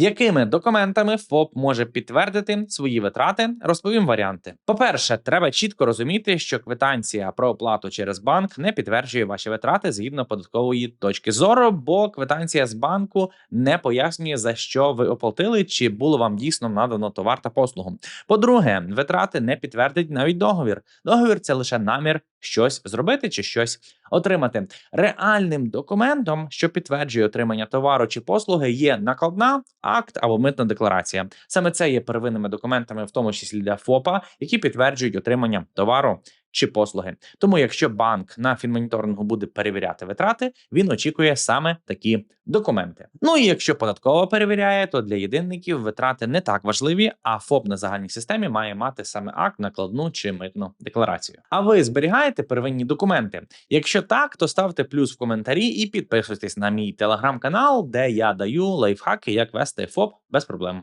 Якими документами ФОП може підтвердити свої витрати? Розповім варіанти. По-перше, треба чітко розуміти, що квитанція про оплату через банк не підтверджує ваші витрати згідно податкової точки зору, бо квитанція з банку не пояснює за що ви оплатили, чи було вам дійсно надано товар та послугу. По-друге, витрати не підтвердить навіть договір. Договір це лише намір щось зробити чи щось отримати. Реальним документом, що підтверджує отримання товару чи послуги, є накладна, акт або митна декларація. Саме це є первинними документами, в тому числі для ФОПа, які підтверджують отримання товару. Чи послуги, тому якщо банк на фінмоніторингу буде перевіряти витрати, він очікує саме такі документи. Ну і якщо податково перевіряє, то для єдинників витрати не так важливі, а ФОП на загальній системі має мати саме акт, накладну чи митну декларацію. А ви зберігаєте первинні документи? Якщо так, то ставте плюс в коментарі і підписуйтесь на мій телеграм-канал, де я даю лайфхаки, як вести ФОП без проблем.